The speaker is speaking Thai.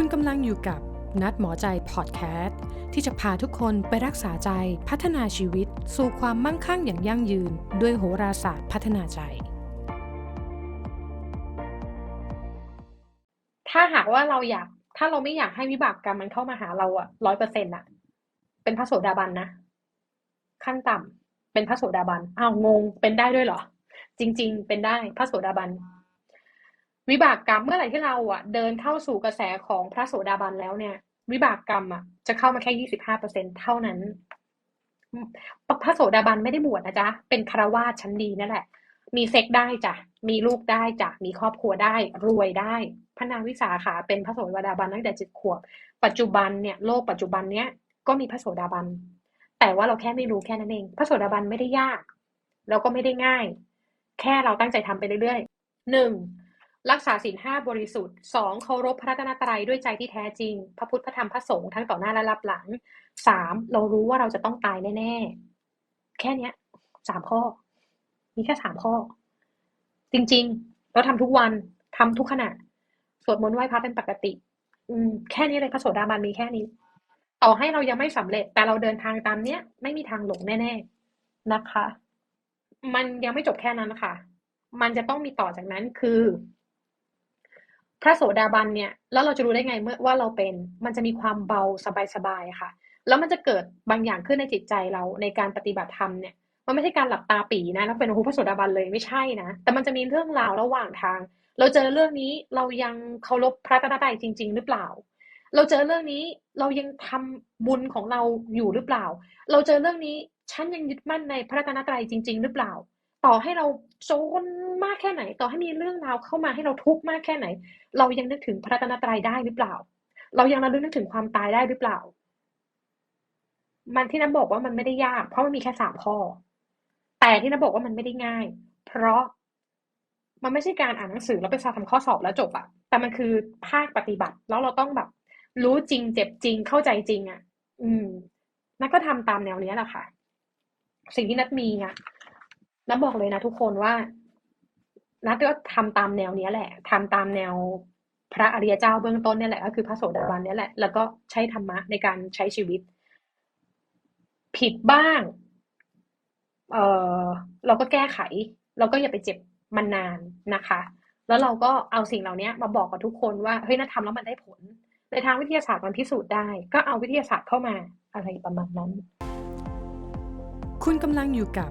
คุณกำลังอยู่กับนัดหมอใจพอดแคสต์ที่จะพาทุกคนไปรักษาใจพัฒนาชีวิต สู่ความมั่งคั่งอย่างยั่งยืน ด้วยโหราศาสตร์พัฒนาใจ ถ้าหากว่าเราอยาก ถ้าเราไม่อยากให้วิบากกรรมมันเข้ามาหาเราอะร้อยเปอร์เซ็นต์อะเป็นพระโสดาบันนะ ขั้นต่ำเป็นพระโสดาบันอ้าวงงเป็นได้ด้วยเหรอ จริง ๆ เป็นได้พระโสดาบัน วิบากกรรมเมื่อไหร่ที่เราอะเดินเข้าสู่กระแสของพระโสดาบันแล้วเนี่ย วิบากกรรมอะจะเข้ามาแค่ยี่สิบห้าเปอร์เซ็นเท่านั้น พระโสดาบันไม่ได้บวชนะจ๊ะ เป็นคารวาสชั้นดีนั่นแหละ มีเซ็กได้จ้ะ มีลูกได้จ้ะ มีครอบครัวได้ รวยได้ พระนางวิสาขาเป็นพระโสดาบันตั้งแต่เจ็ดขวบ ปัจจุบันเนี่ยโลกปัจจุบันเนี้ยก็มีพระโสดาบัน แต่ว่าเราแค่ไม่รู้แค่นั้นเอง พระโสดาบันไม่ได้ยาก แล้วก็ไม่ได้ง่าย แค่เราตั้งใจทำไปเรื่อยๆหนึ่ง รักษาศีลห้าบริสุทธิ์สองเคารพพระรัตนตรัยด้วยใจที่แท้จริง พระพุทธพระธรรมพระสงฆ์ทั้งต่อหน้าและรับหลังสามเรารู้ว่าเราจะต้องตายแน่ๆ แค่เนี้ยสามข้อ มีแค่สามข้อ จริง ๆ เราทำทุกวันทำทุกขณะ สวดมนต์ไหว้พระเป็นปกติ อืม แค่นี้เลยพระโสดาบันมีแค่นี้ ต่อให้เรายังไม่สำเร็จ แต่เราเดินทางตามเนี้ย ไม่มีทางหลงแน่ ๆนะคะ มันยังไม่จบแค่นั้นนะคะ มันจะต้องมีต่อจากนั้นคือ ระโสดาบันเนี่ยแล้วเราจะรู้ได้ไงเมื่อว่าเราเป็น มันจะมีความเบาสบายๆค่ะ แล้วมันจะเกิดบางอย่างขึ้นในจิตใจเราในการปฏิบัติธรรมเนี่ยมันไม่ใช่การหลับตาปีนะแล้วเป็นโอ้โหพระโสดาบันเลยไม่ใช่นะ แต่มันจะมีเรื่องราวระหว่างทาง เราเจอเรื่องนี้เรายังเคารพพระตนตรัยจริง ๆ หรือเปล่า เราเจอเรื่องนี้เรายังทำบุญของเราอยู่หรือเปล่า เราเจอเรื่องนี้ฉันยังยึดมั่นในพระตนตรัยจริง ๆ หรือเปล่า ต่อให้เราโจนมากแค่ไหน ต่อให้มีเรื่องราวเข้ามาให้เราทุกข์มากแค่ไหน เรายังนึกถึงพระรัตนตรัยได้หรือเปล่า เรายังระลึกนึกถึงความตายได้หรือเปล่า มันที่น้ำบอกว่ามันไม่ได้ยาก เพราะมันมีแค่สามข้อ แต่ที่น้ำบอกว่ามันไม่ได้ง่าย เพราะมันไม่ใช่การอ่านหนังสือแล้วไปสอบทำข้อสอบแล้วจบอะแต่มันคือภาคปฏิบัติ แล้วเราต้องแบบ รู้จริง เจ็บจริง เข้าใจจริงอะอืม นัทก็ทำตามแนวเนี้ยแหละค่ะ สิ่งที่นัทมีอะ นัทบอกเลยนะทุกคนว่า นัทก็ทำตามแนวเนี้ยแหละทำตามแนวพระอริยเจ้าเบื้องต้นเนี่ยแหละก็คือพระโสดาบันเนี่ยแหละ แล้วก็ใช้ธรรมะในการใช้ชีวิต ผิดบ้าง เออเราก็แก้ไข เราก็อย่าไปเจ็บมันนานนะคะ แล้วเราก็เอาสิ่งเหล่านี้มาบอกกับทุกคนว่าเฮ้ยนัททำแล้วมันได้ผล ในทางวิทยาศาสตร์มันพิสูจน์ได้ ก็เอาวิทยาศาสตร์เข้ามาอะไรประมาณนั้น คุณกำลังอยู่กับ